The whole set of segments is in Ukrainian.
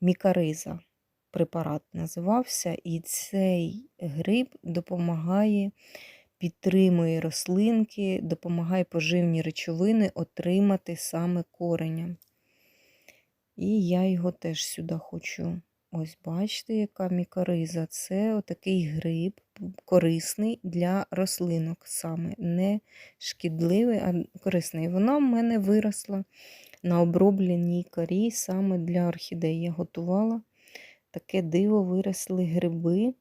мікариза препарат називався, і цей гриб допомагає, підтримує рослинки, допомагає поживні речовини отримати саме кореня. І я його теж сюди хочу. Ось, бачите, яка мікориза. Це отакий гриб корисний для рослинок саме. Не шкідливий, а корисний. Вона в мене виросла на обробленій корі саме для орхідей. Я готувала таке диво виросли гриби.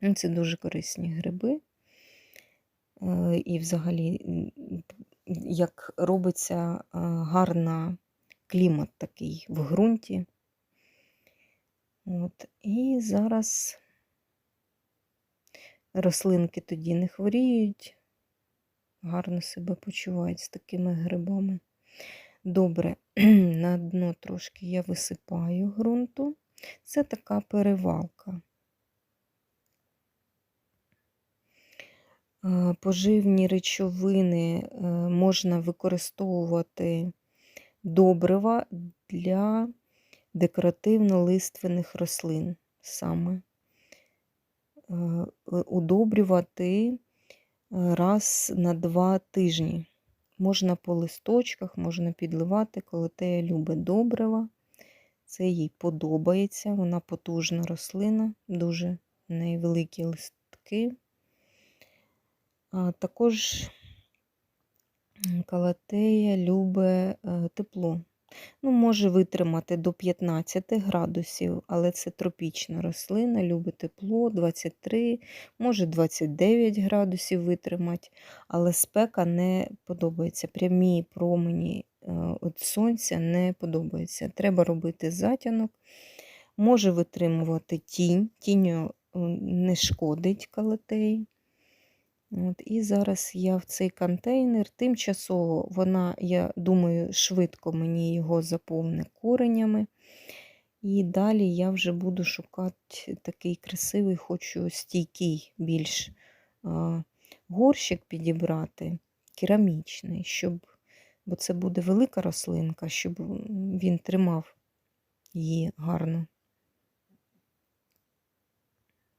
Ну, Це дуже корисні гриби. Е, І взагалі, як робиться е, гарна клімат такий в ґрунті. От. І зараз рослинки тоді не хворіють, гарно себе почувають з такими грибами. Добре, на дно трошки я висипаю ґрунту. Це така перевалка. Е, Поживні речовини е, можна використовувати добрива для декоративно-лиственних рослин саме. Е, удобрювати раз на два тижні. Можна по листочках, можна підливати, коли те любить добрива. Це їй подобається, вона потужна рослина, дуже в неї великі листки. А також калатея любить е, тепло. Ну, Може витримати до 15 градусів, але це тропічна рослина, любить тепло, 23, може 29 градусів витримати, але спека не подобається. Прямі промені від сонця не подобається. Треба робити затянок, може витримувати тінь, тінь не шкодить калатеї. От, І зараз я в цей контейнер. Тимчасово вона, я думаю, швидко мені його заповне коренями. І далі я вже буду шукати такий красивий, хочу стійкий більш а, горщик підібрати, керамічний, щоб, бо це буде велика рослинка, щоб він тримав її гарно.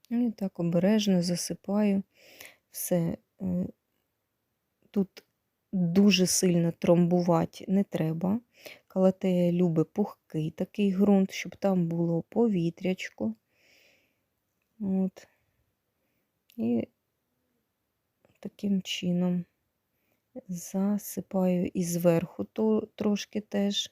І так обережно засипаю все. Е, тут дуже сильно тромбувати не треба. Калатея любить пухкий такий ґрунт, щоб там було повітрячко. От. І таким чином засипаю і зверху то трошки теж.